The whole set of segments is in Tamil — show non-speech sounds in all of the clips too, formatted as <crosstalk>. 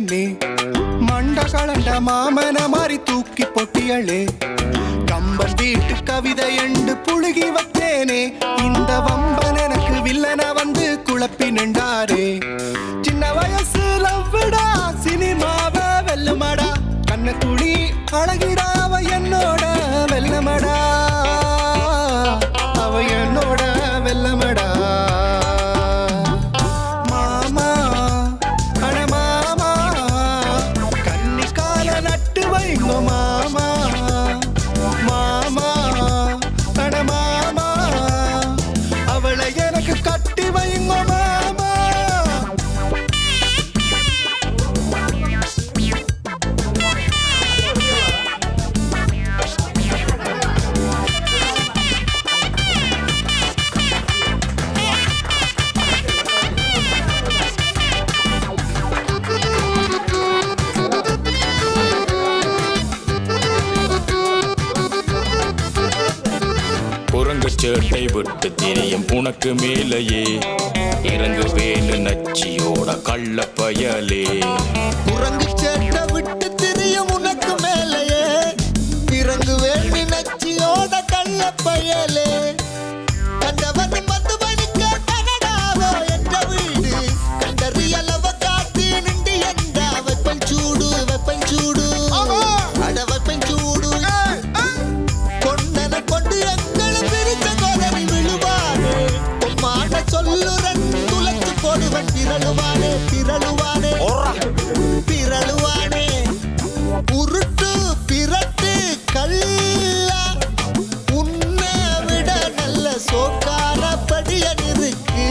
நீ மண்ட கலண்ட மாமன மாறி தூக்கி பொட்டியளே. கம்பன் வீட்டு கவிதை எண்டு புழுகி வத்தேனே இந்த வம்பன் எனக்கு வில்லன வந்து குழப்பி நின்றாரே. சின்ன வயசுல விடா சினிமாவ வெல்லுமடா. கண்ண துளி அழகிடாவ என்னோட வெல்லமடா. சேட்டை விட்டு தெரியும் உனக்கு மேலேயே. இறங்கு வேலு நச்சியோட கள்ள பயலே. குரங்கு போடுவன் திரளுவானே திரளுவானே திரளுவானே உருட்டு பிரட்டு கல்லா. உன்னை விட நல்ல சோக்கான படியன் இருக்கு.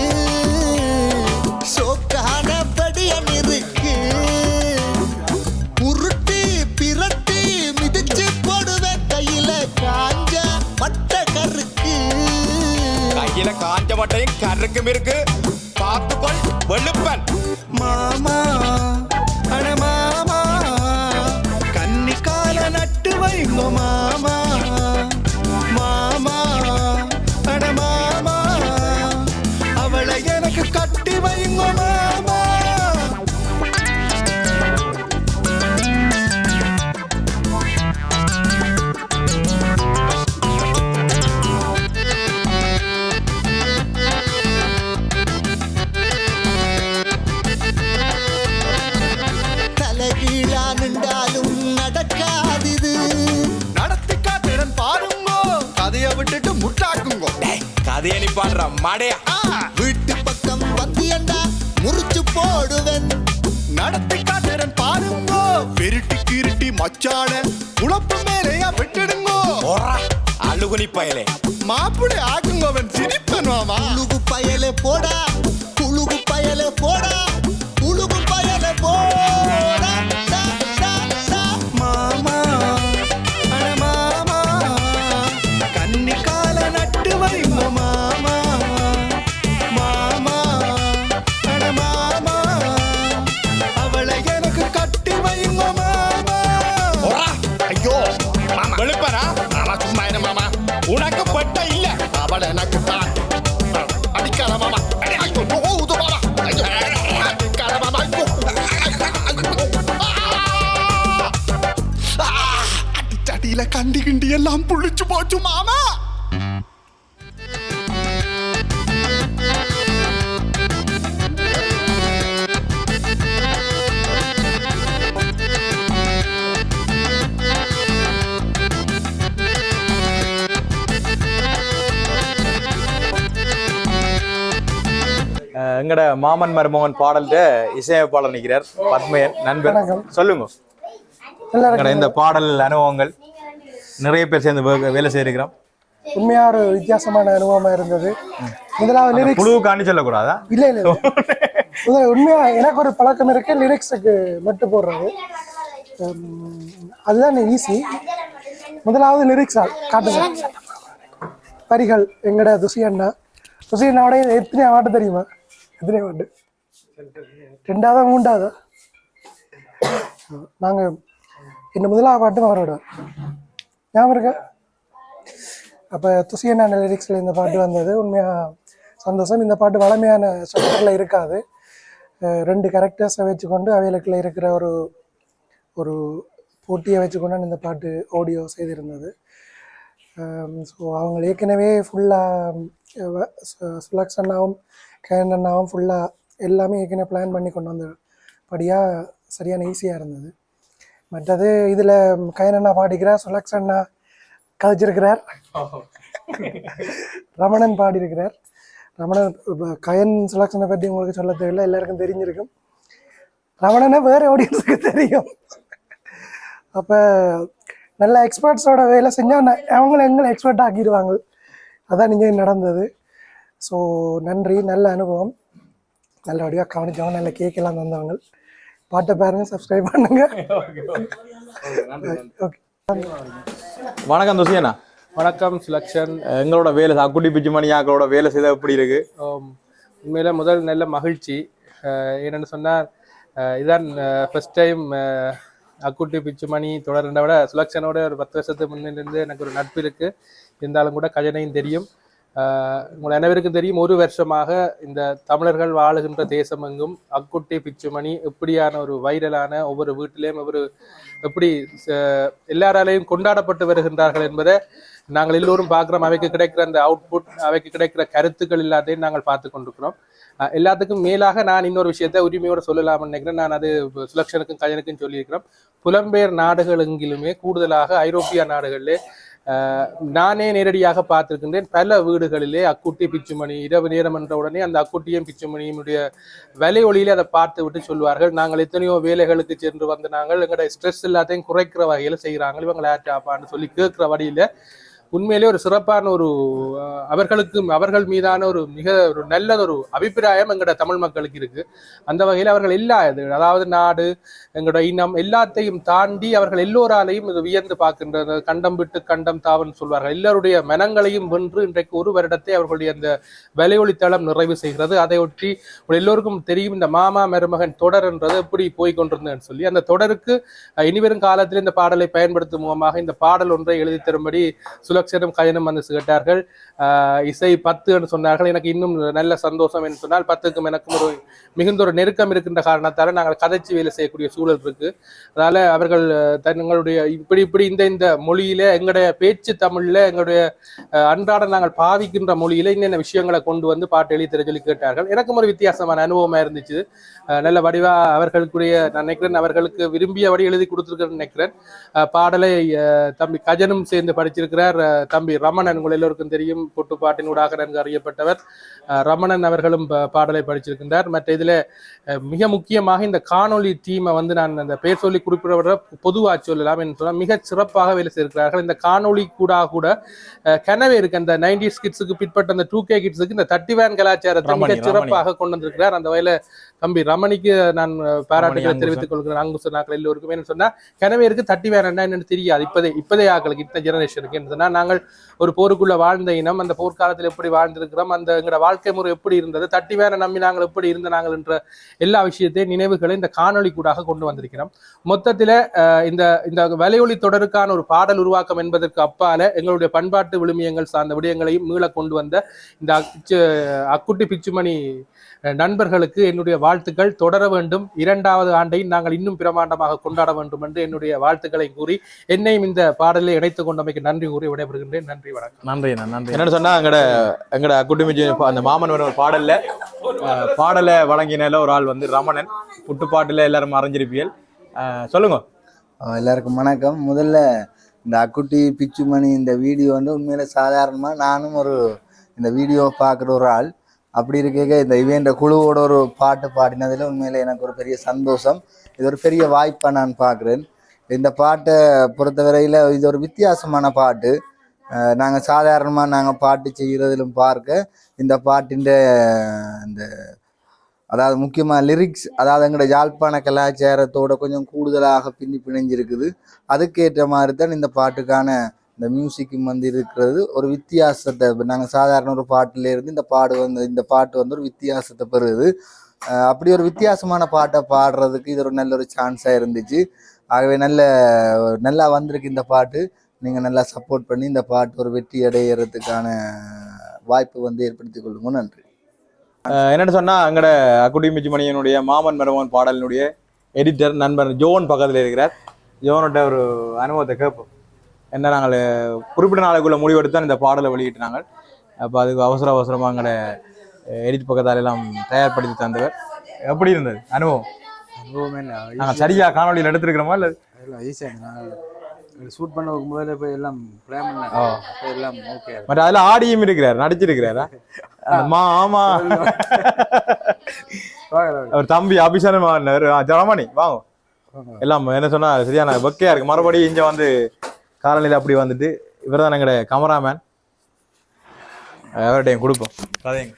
சோக்கான படியன் இருக்கு. உருட்டி பிரட்டி மிதிச்சு போடுவேன் கையில காஞ்ச மட்ட கருக்கு. கையில காஞ்ச மட்டையும் கருக்கும் இருக்கு. வைங்கோ மாமா தலைகீழா நின்றாலும் நடக்காதிது. காட்டுறன் பாருங்கோ. கதையை விட்டுட்டு முட்டாக்குங்கோ. கதையை நீ பாடுற மடையா நடத்தி காட்டுறன் பாருங்கோ. பெருட்டி கிருட்டி மச்சான உழப்பு மேலையா விட்டுடுங்கோ. அழுகுனி பயலே. மாப்பிளை ஆகுங்கவன் சிரிப்பன் மாமா புழுகு பயலே போடா புழுகு பயலே போடா. அடிச்சடியில கண்டி கிண்டி எல்லாம் புளிச்சு போச்சு மாமா. எங்கட மாமன் மருமகன் பாடல்ல இசையமைப்பாளர் நிற்கிறார் பத்மையன் நண்பர் சொல்லுங்க. இந்த பாடல் அனுபவங்கள்? நிறைய பேர் சேர்ந்து வேலை செய்திருக்கிறோம். உண்மையா ஒரு வித்தியாசமான அனுபவமா இருந்தது. முதலாவது லிரிக்ஸ் புழுவுக்காண்டி சொல்லக்கூடாதா? இல்ல இல்ல உண்மையா எனக்கு ஒரு பழக்கம் இருக்கு லிரிக்ஸுக்கு மட்டும் போடுறது. அதுதான் ஈஸி முதலாவது லிரிக்ஸ் காட்டுங்க. வரிகள் எங்கட துசி அண்ணா துசி அண்ணாவோட எத்தனை பாட்டு தெரியுமா? எத்தனை பாட்டு ரெண்டாவதா மூன்றாவதா? நாங்க இந்த முதலாவது பாட்டும் அவரோட. ஞாபகம் இருக்கா? அப்போ துசியண்ணா லிரிக்ஸில் இந்த பாட்டு வந்தது. உண்மையாக சந்தோஷம். இந்த பாட்டு வளமையான ஸ்ட்ரக்சரில் இருக்காது. ரெண்டு கேரக்டர்ஸை வச்சுக்கொண்டு அவைகளுக்குள்ள இருக்கிற ஒரு ஒரு போட்டியை வச்சுக்கொண்டு இந்த பாட்டு ஆடியோ செய்திருந்தது. ஸோ அவங்க ஏற்கனவே ஃபுல்லாக சுலக்ஸ் அண்ணாவும் கேன் அண்ணாவும் ஃபுல்லாக எல்லாமே ஏற்கனவே பிளான் பண்ணி கொண்டு வந்த படியாக சரியான ஈஸியாக இருந்தது. மற்றது இதில் கயன் பாடிக்கிறார் சுலக்ஸ் அண்ணா கதைச்சிருக்கிறார். ரமணன் பாடியிருக்கிறார். ரமணன் கயன் சுலக்ஷனை பற்றி உங்களுக்கு சொல்ல தெரியல எல்லாருக்கும் தெரிஞ்சிருக்கும். ரமணனை வேறு ஆடியன்ஸுக்கு தெரியும். அப்போ நல்ல எக்ஸ்பர்ட்ஸோட வேலை செஞ்சால் அவங்கள எங்களை எக்ஸ்பர்ட் ஆக்கிடுவாங்க. அதான் நீங்கள் நடந்தது. ஸோ நன்றி நல்ல அனுபவம். நல்லபடியாக கவனிச்சவங்க நல்ல கேக்கெல்லாம் தந்தவங்க. பாட்டை பாருங்க சப்ஸ்கிரைப் பண்ணுங்க. <laughs> ஓகே வணக்கம் துசியண்ணா. வணக்கம் சுலக்ஷன். எங்களோட வேலை அக்குட்டி பிச்சு மணியாக்களோட வேலை செய்த எப்படி இருக்கு? உண்மையில முதல் நல்ல மகிழ்ச்சி. ஏன்னு சொன்னால் இதான் ஃபர்ஸ்ட் டைம் அக்குட்டி பிச்சுமணி தொடர்ந்த விட சுலக்ஷனோட ஒரு பத்து வருஷத்துக்கு முன்னிலிருந்து எனக்கு ஒரு நட்பு இருக்கு. இருந்தாலும் கூட கஜனையும் தெரியும். உங்கள் அனைவருக்கும் தெரியும் ஒரு வருஷமாக இந்த தமிழர்கள் வாழுகின்ற தேசம் எங்கும் அக்குட்டி பிச்சுமணி எப்படியான ஒரு வைரலான ஒவ்வொரு வீட்டிலையும் ஒவ்வொரு எப்படி எல்லாராலையும் கொண்டாடப்பட்டு வருகின்றார்கள் என்பதை நாங்கள் எல்லோரும் பார்க்குறோம். அவைக்கு கிடைக்கிற அந்த அவுட்புட் அவைக்கு கிடைக்கிற கருத்துக்கள் எல்லாத்தையும் நாங்கள் பார்த்து கொண்டிருக்கிறோம். எல்லாத்துக்கும் மேலாக நான் இன்னொரு விஷயத்தை உரிமையோடு சொல்லலாம்னு நினைக்கிறேன். நான் அது சுலக்ஷனுக்கும் கஜனுக்கும் சொல்லியிருக்கிறோம். புலம்பெயர் நாடுகள் எங்கிலுமே கூடுதலாக ஐரோப்பிய நாடுகளிலே நானே நேரடியாக பார்த்திருக்கின்றேன். பல வீடுகளிலே அக்குட்டி பிச்சுமணி இரவு நேரம் என்ற உடனே அந்த அக்குட்டியும் பிச்சுமணியினுடைய வலை ஒளியிலே அதை பார்த்து விட்டு சொல்வார்கள் நாங்கள் எத்தனையோ வேலைகளுக்கு சென்று வந்து நாங்கள் எங்களோட ஸ்ட்ரெஸ் எல்லாத்தையும் குறைக்கிற வகையில் செய்கிறாங்க இவங்க லேட்டாப்பான்னு சொல்லி கேட்கிற வழியில உண்மையிலே ஒரு சிறப்பான ஒரு அவர்களுக்கு அவர்கள் மீதான ஒரு மிக ஒரு நல்ல ஒரு அபிப்பிராயம் எங்களோட தமிழ் மக்களுக்கு இருக்கு. அந்த வகையில் அவர்கள் எல்லா இது அதாவது நாடு எங்களோட இனம் எல்லாத்தையும் தாண்டி அவர்கள் எல்லோராலையும் இது வியந்து பார்க்கின்ற கண்டம் விட்டு கண்டம் தாவன் சொல்வார்கள். எல்லோருடைய மனங்களையும் வென்று இன்றைக்கு ஒரு வருடத்தை அவர்களுடைய அந்த வலையொலி தளம் நிறைவு செய்கிறது. அதையொட்டி உங்கள் எல்லோருக்கும் தெரியும் இந்த மாமா மருமகன் தொடர் என்றது எப்படி போய் கொண்டிருந்தேன்னு சொல்லி அந்த தொடருக்கு இனிவரும் காலத்தில் இந்த பாடலை பயன்படுத்தும் மூலமாக இந்த பாடல் ஒன்றை எழுதி தரும்படி சுல சுலக்ஷனும் கயனும் வந்து கேட்டார்கள் இசை பத்து என்று சொன்னார்கள். எனக்கு இன்னும் நல்ல சந்தோஷம் என்று சொன்னால் பத்துக்கும் எனக்கும் ஒரு மிகுந்த ஒரு நெருக்கம் இருக்கின்ற காரணத்தால் நாங்கள் கதைச்சி வேலை செய்யக்கூடிய சூழல் இருக்கு. அதனால அவர்கள் தங்களுடைய இப்படி இப்படி இந்த இந்த மொழியில எங்களுடைய பேச்சு தமிழ்ல எங்களுடைய அன்றாட நாங்கள் பாவிக்கின்ற மொழியில இன்னென்ன விஷயங்களை கொண்டு வந்து பாட்டு எழுதி தர சொல்லி கேட்டார்கள். எனக்கும் ஒரு வித்தியாசமான அனுபவமா இருந்துச்சு. நல்ல வடிவா அவர்களுக்குரிய நான் நினைக்கிறேன் அவர்களுக்கு விரும்பியபடி எழுதி கொடுத்துருக்கேன்னு நினைக்கிறேன். பாடலை தம்பி கஜனும் சேர்ந்து படிச்சிருக்கிறார். தம்பி ரமணன் உங்கள் எல்லோருக்கும் தெரியும். பொட்டுப்பாட்டின் ஊடாக நன்கு அறியப்பட்டவர். ரமணன் அவர்களும் பாடலை படிச்சிருக்கின்றார். மற்ற இதுல மிக முக்கியமாக இந்த காணொளி டீமை வந்து நான் அந்த பேர் சொல்லி குறிப்பிட பொதுவாக சொல்லலாம் என்று சொன்னால் மிக சிறப்பாக வேலை செய்திருக்கிறார்கள். இந்த காணொளி கூட கூட கனவே இருக்கு. அந்த நைன்டி கிட்ஸுக்கு பிற்பட்ட அந்த டூ கே கிட்ஸுக்கு இந்த தட்டி வேன் கலாச்சாரத்தை மிக சிறப்பாக கொண்டு வந்திருக்கிறார். அந்த வகையில தம்பி ரமணிக்கு நான் பாராட்டுகளை தெரிவித்துக் கொள்கிறேன். அங்கு சொன்னாக்கள் எல்லோருக்கும். சொன்னா கனவே இருக்கு தட்டி வேன் என்னன்னு தெரியாது. இப்பதே இப்பதே ஆக்களுக்கு இந்த ஜெனரேஷனுக்கு என்ன சொன்னா நாங்கள் ஒரு போருக்குள்ள வாழ்ந்த இனம் அந்த போர்க்காலத்தில் எப்படி வாழ்ந்திருக்கிறோம் அந்த எங்களோட வாழ்க்கை முறை எப்படி இருந்தது தட்டி வேற நம்பி நாங்கள் எப்படி இருந்த நாங்கள் என்ற எல்லா விஷயத்தையும் நினைவுகளை இந்த காணொளி கூடாக கொண்டு வந்திருக்கிறோம். மொத்தத்துல இந்த இந்த வலையொலி தொடருக்கான ஒரு பாடல் உருவாக்கம் என்பதற்கு அப்பால எங்களுடைய பண்பாட்டு விழுமியங்கள் சார்ந்த விடயங்களையும் மீள கொண்டு வந்த இந்த அக்குட்டி பிச்சுமணி நண்பர்களுக்கு என்னுடைய வாழ்த்துக்கள். தொடர வேண்டும். இரண்டாவது ஆண்டை நாங்கள் இன்னும் பிரமாண்டமாக கொண்டாட வேண்டும் என்று என்னுடைய வாழ்த்துக்களை கூறி என்னையும் இந்த பாடலை இணைத்துக் கொண்டமைக்கு நன்றி கூறி விடைபெறுகின்றேன். நன்றி வணக்கம். நன்றி நன்றி. என்னன்னு சொன்னா எங்கட எங்கட குட்டி மிச்சி அந்த மாமன் ஒரு பாடல்ல பாடலை வழங்கினால ஒரு ஆள் வந்து ரமணன். புட்டுப்பாட்டுல எல்லாரும் அறிஞ்சிருப்பியல் சொல்லுங்க. எல்லாருக்கும் வணக்கம். முதல்ல இந்த அக்குட்டி பிச்சுமணி இந்த வீடியோ வந்து உண்மையில சாதாரணமாக நானும் ஒரு இந்த வீடியோ பார்க்குற ஒரு ஆள். அப்படி இருக்க இந்த இவன் குழுவோட ஒரு பாட்டு பாடினதில் உண்மையில எனக்கு ஒரு பெரிய சந்தோஷம். இது ஒரு பெரிய வாய்ப்பாக நான் பார்க்குறேன். இந்த பாட்டை பொறுத்தவரையில் இது ஒரு வித்தியாசமான பாட்டு. நாங்கள் சாதாரணமாக நாங்கள் பாட்டு செய்கிறதிலும் பார்க்க இந்த பாட்டின் இந்த அதாவது முக்கியமாக லிரிக்ஸ் அதாவது எங்களோட யாழ்ப்பாண கலாச்சாரத்தோட கொஞ்சம் கூடுதலாக பின்னி பிணைஞ்சிருக்குது. அதுக்கேற்ற மாதிரி தான் இந்த பாட்டுக்கான இந்த மியூசிக்கும் வந்து இருக்கிறது ஒரு வித்தியாசத்தை. நாங்கள் சாதாரண ஒரு பாட்டிலேருந்து இந்த பாடு வந்து இந்த பாட்டு வந்து ஒரு வித்தியாசத்தை பெறுது. அப்படி ஒரு வித்தியாசமான பாட்டை பாடுறதுக்கு இது ஒரு நல்ல ஒரு சான்ஸாக இருந்துச்சு. ஆகவே நல்ல நல்லா வந்திருக்கு இந்த பாட்டு. நீங்கள் நல்லா சப்போர்ட் பண்ணி இந்த பாட்டு ஒரு வெற்றி அடையிறதுக்கான வாய்ப்பு வந்து ஏற்படுத்தி கொள்ளுங்க. நன்றி. என்னென்னு சொன்னால் அங்கட எங்கட அக்குடி மாமன் மருமகன் பாடலினுடைய எடிட்டர் நண்பர் ஜோன் பக்கத்தில் இருக்கிறார். ஜோனோட ஒரு அனுபவத்தை கேட்போம். என்ன நாங்கள் குறிப்பிட்ட நாளுக்குள்ள முடிவெடுத்து தான் இந்த பாடலை வெளியிட்டாங்க அப்போ அதுக்கு அவசர அவசரமாக எங்கட எடிட் பக்கத்தால எல்லாம் தயார்படுத்தி தந்தவர். எப்படி இருந்தது? அனுபவம்? அனுபவமே இல்லை. நாங்கள் சரியா காணொலியில் எடுத்திருக்கிறோமா இல்லை? ஷூட் பண்ண முதல்ல போய் எல்லாம் பிளான் எல்லாம் ஓகே மற்ற அதில் ஆடியும் இருக்கிறார் நடிச்சிருக்கிறாரா? அந்த மா ஆமா. அவர் தம்பி அபிஷேகம் ஜனமணி வாங்க. எல்லாம் என்ன சொன்னா சரியான வெக்கையா இருக்கு. மறுபடியும் இங்க வந்து காலநிலை அப்படி வந்துட்டு இவர் தான் எங்கட கமராமேன் அவர்கிட்டையும் கொடுப்போம். கதைங்க.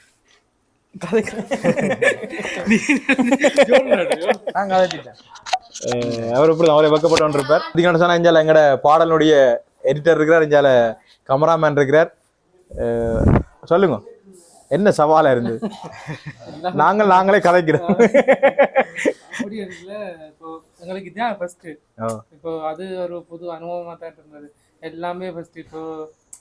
அவர் இப்படி அவரே வெக்கப்பட்டு இருப்பார். இதுக்கான சொன்னா இஞ்சால எங்கட பாடலுடைய எடிட்டர் இருக்கிறார் இஞ்சால கமராமேன் இருக்கிறார். சொல்லுங்க. என்ன சவாலா இருந்தது? <laughs> நாங்கள் நாங்களே கதைக்கிறோம். எங்களுக்கு இதான் ஃபர்ஸ்ட். இப்போ அது ஒரு புது அனுபவமா தான் இருந்தது. எல்லாமே ஃபர்ஸ்ட் இப்போ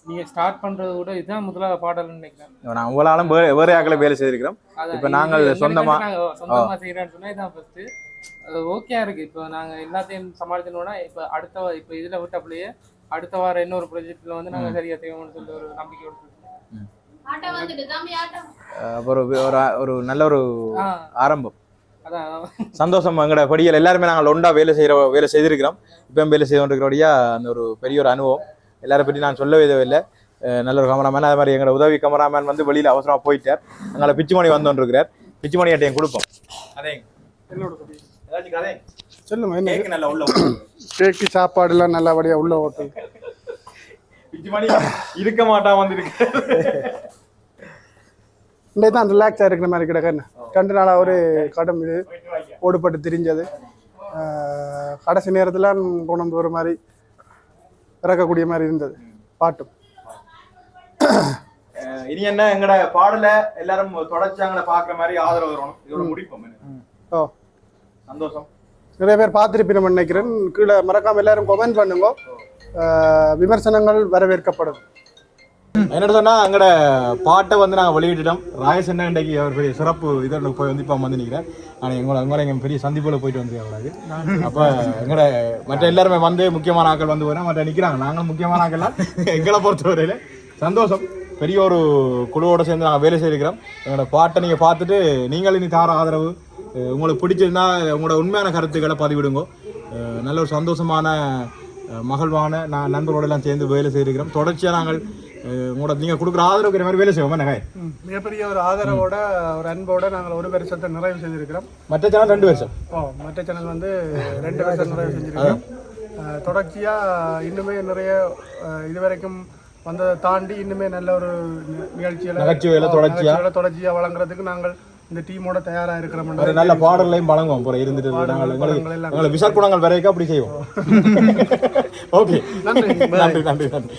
நீங்க ஸ்டார்ட் பண்றது கூட இதுதான் முதலாவது பாடல்னு நினைக்கிறேன். நான் உங்களாலும் வேற ஆக்களை வேலை செய்திருக்கிறோம். இப்ப நாங்கள் சொந்தமா- சொந்தமா செய்யறோம்னு சொன்னா இதான் ஃபர்ஸ்ட் அது ஓகே இருக்கு. இப்போ நாங்க எல்லாத்தையும் சமாளிக்கணும்னா இப்போ அடுத்த இப்போ இதுல விட்டப்படியே அடுத்த வாரம் இன்னொரு ப்ராஜெக்ட்ல வந்து நாங்க சரியா செய்வோம்னு சொல்லி ஒரு நம்பிக்கை இருக்கோம் அப்புறம் ஒரு ஒரு- ஒரு நல்ல ஒரு ஆரம்பம். சந்தோஷம் எங்கட படியல் எல்லாருமே நாங்கள் ஒண்டா வேலை செய்கிற வேலை செய்திருக்கிறோம். இப்போ வேலை செய்து கொண்டிருக்கிறபடியா அந்த ஒரு பெரிய ஒரு அனுபவம். எல்லாரை பற்றி நான் சொல்லவே அஹ் நல்ல ஒரு கமராமேன் அதே மாதிரி எங்களோட உதவி கமராமேன் வந்து வெளியில் அவசரமாக போயிட்டார். எங்களை பிச்சுமணி வந்தோன்றிருக்கிறார் பிச்சுமணி அட்டையும் கொடுப்போம். அதே ஏதாச்சும் கதை சொல்லுங்க கேக்கு சாப்பாடுலாம் நல்லபடியாக உள்ள ஓட்டு. பிச்சுமணி இருக்க மாட்டான் வந்திருக்கு இன்றைக்கு தான் ரிலாக்ஸாக இருக்கிற மாதிரி கிடக்கு. ரெண்டு நாளாக ஒரு கடும் இது ஓடுபட்டு திரிஞ்சது. கடைசி நேரத்தில் கொண்டு ஒரு மாதிரி இறக்கக்கூடிய மாதிரி இருந்தது. பாட்டும். இனி என்ன? எங்கட பாடல எல்லாரும் தொடர்ச்சியாங்களை பார்க்குற மாதிரி ஆதரவு வரணும் இதோட முடிப்போம். ஓ. சந்தோஷம். நிறைய பேர் பார்த்துருப்பீங்க நினைக்கிறேன். கீழே மறக்காம எல்லாரும் கமெண்ட் பண்ணுங்க. விமர்சனங்கள் வரவேற்கப்படும். என்னோட சொன்னா அங்கட பாட்டை வந்து நாங்கள் வெளியிட்டுட்டோம். ராயசன்னா இன்றைக்கு அவர் பெரிய சிறப்பு இதோட போய் வந்து இப்போ வந்து நிற்கிறேன் ஆனால் எங்களை எங்களை எங்கள் பெரிய சந்திப்பில் போயிட்டு வந்து அவராது. அப்போ எங்கட மற்ற எல்லாருமே வந்து முக்கியமான ஆட்கள் வந்து போகிறேன் மற்ற நிற்கிறாங்க நாங்களும் முக்கியமான ஆக்கள்லாம் எங்களை பொறுத்தவரையில் சந்தோஷம். பெரிய ஒரு குழுவோட சேர்ந்து நாங்கள் வேலை செய்திருக்கிறோம். எங்களோட பாட்டை நீங்கள் பார்த்துட்டு நீங்கள் இனி தார ஆதரவு உங்களுக்கு பிடிச்சிருந்தா உங்களோட உண்மையான கருத்துக்களை பதிவிடுங்க. நல்ல ஒரு சந்தோஷமான மகிழ்வான நான் நண்பரோட எல்லாம் சேர்ந்து வேலை செய்திருக்கிறோம். தொடர்ச்சியாக நாங்கள் உங்களோட நீங்கள் கொடுக்குற ஆதரவுக்கிற மாதிரி வேலை செய்வோம் என்ன மிகப்பெரிய ஒரு ஆதரவோட ஒரு அன்போட நாங்கள் ஒரு வருஷத்தை நிறைவு செஞ்சிருக்கிறோம் மற்ற சேனல் ரெண்டு வருஷம்? ஓ மற்ற சேனல் வந்து ரெண்டு வருஷம் நிறைவு செஞ்சிருக்கிறோம். ஆஹ் தொடர்ச்சியா இன்னுமே நிறைய இதுவரைக்கும் வந்ததை தாண்டி இன்னுமே நல்ல ஒரு நிகழ்ச்சிகளை நகைச்சுவைகளை ஓ, தொடர்ச்சியா. நகைச்சுவைகளை தொடர்ச்சியா வழங்குறதுக்கு நாங்கள் இந்த டீமோட தயாரா இருக்கிறோம் ஒரு நல்ல பாடல்களையும் வழங்குவோம். அப்புறம் இருந்துட்டு நாங்கள். எங்களை விசார்க்குணங்கள் வரைக்கும் அப்படி செய்வோம். ஓகே <laughs> நன்றி. நன்றி நன்றி.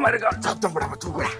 மாதிரி இருக்கா? சத்தம் போடாம தூக்குறேன்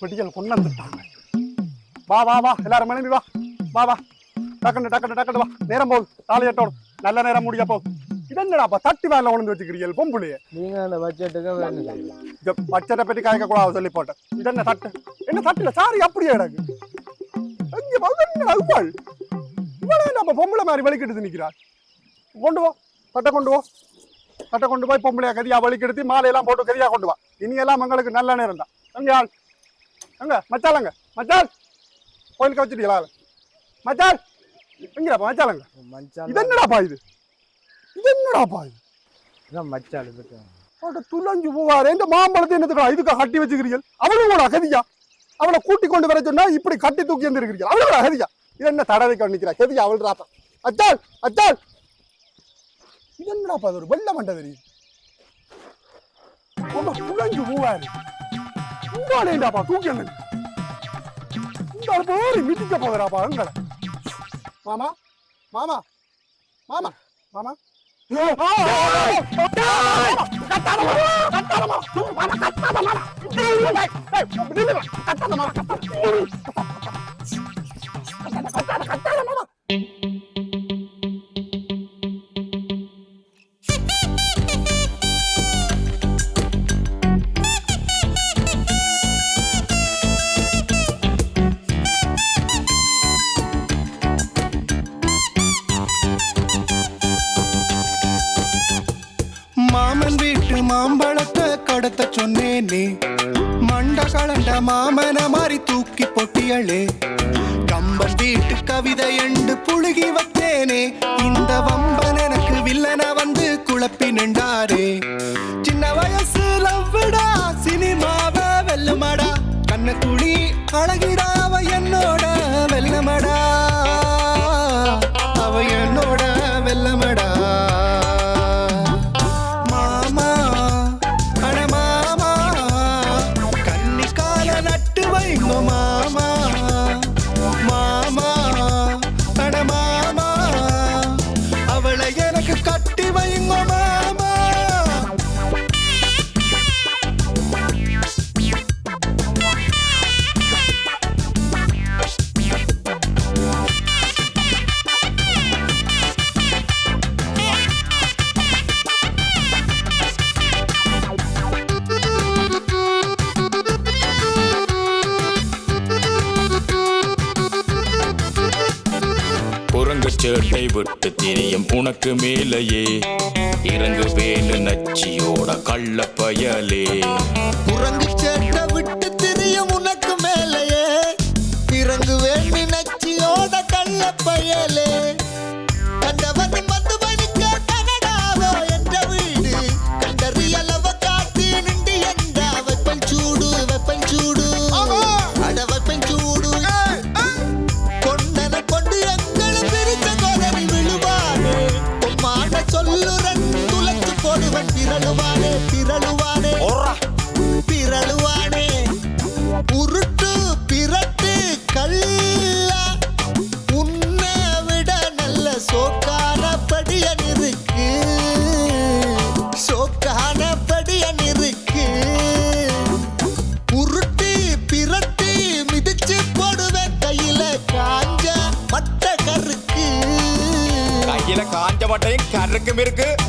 வெட்டிகள் கொண்டு வந்துட்டாங்க வா வா வா எல்லாரும் மனைவி வா. வா வா. டக்குன்னு டக்குன்னு டக்குன்னு வா. நேரம் போகுது. தாலியட்டோடும் நல்ல நேரம் முடிய போகுது. இதென்னடாப்பா தட்டி வேலை உணர்ந்து வச்சுக்கிறீர்கள் பொம்புலையே நீங்க அந்த பட்ஜெட்டுக்கு பட்ஜெட்டை பற்றி காய்க்க கூடாது சொல்லி போட்டேன். இதென்ன தட்டு? என்ன தட்டுல சாரி அப்படியே கிடக்கு எங்க வந்து அல்பாள் இவ்வளவு நம்ம பொம்பளை மாதிரி வலிக்கெடுத்து நிக்கிறாள் கொண்டு போ தட்டை கொண்டு போ தட்டை கொண்டு போய் பொம்பளையா கதியா வலிக்கெடுத்து மாலையெல்லாம் போட்டு கதியா கொண்டு வா. இனி எல்லாம் எங்களுக்கு நல்ல நேரம் தான். எங்க மச்சாலங்க மச்சால் கோயிலுக்கு வச்சுட்டீங்களா மச்சால் எங்கடாப்பா மச்சாலங்க மச்சான் இது என்னடாப்பா இது? இது என்னடாப்பா இது? தான் மச்சான் இதுக்கு அவட்ட துளஞ்சு போவாரு. இந்த மாம்பழத்தை என்னத்துக்கா இதுக்கு கட்டி வச்சுக்கிறீர்கள்? அவளும் கூட அகதியா? அவளை கூட்டி கொண்டு வர சொன்னா இப்படி கட்டி தூக்கி வந்துருக்கிறீர்கள் அவளும் கூட அகதியா? இது என்ன தடவை நிக்கிறா கதியா அவள் ராப்பா அச்சால் அச்சால் இது என்னடாப்பா அது ஒரு வெள்ள மண்டை அவன் துளஞ்சு போவாரு. உங்காலேண்டாப்பா தூக்கி வந்து இந்த போரி மிதிக்க போகிறாப்பா எங்களை மாமா மாமா மாமா மாமா மாமன் கடத்த சொன்னேனே மண்ட கலண்ட மாமன மாறி தூக்கி பொட்டியளே கம்பன் வீட்டு கவிதை எண்டு புழுகி வச்சேனே இந்த வம்பன் எனக்கு வில்லன வந்து குழப்பி நின்றாரே சின்ன வயசுல விடா சினிமாவ வெல்லுமாடா கண்ண குழி அழகிடா உனக்கு மேலேயே. இறங்கு வேலு நச்சியோட கள்ள பயலே. குரங்கு சேட்டை மட்டையும் இருக்கு.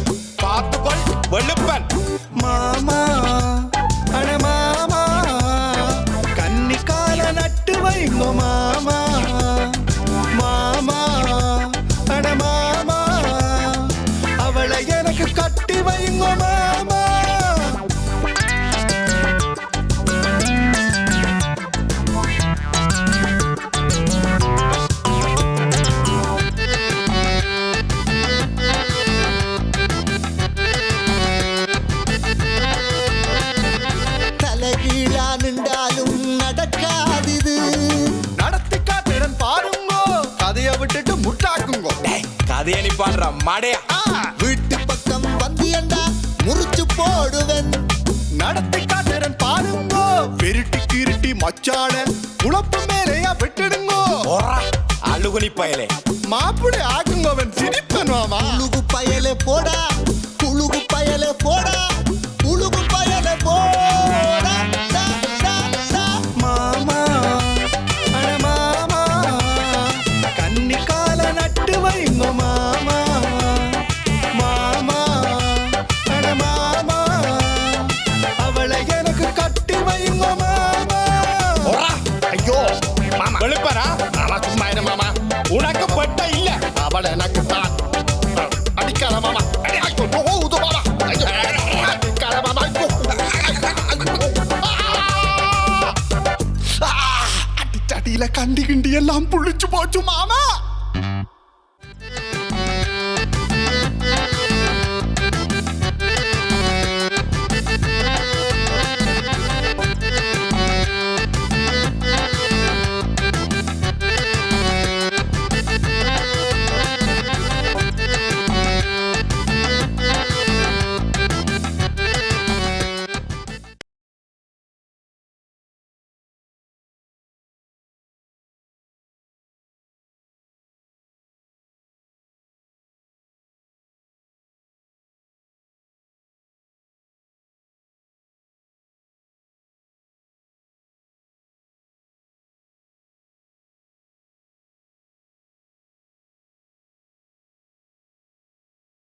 பாடுற மடையா வீட்டு பக்கம் வந்தியண்டா முறிச்சு போடுவேன். நடத்தி காட்டுடன் பாருங்கோ. விருட்டி கிருட்டி மச்சான குழப்ப மேலையா விட்டுடுங்கோ. அழுகுனி பயலே. மாப்பிடி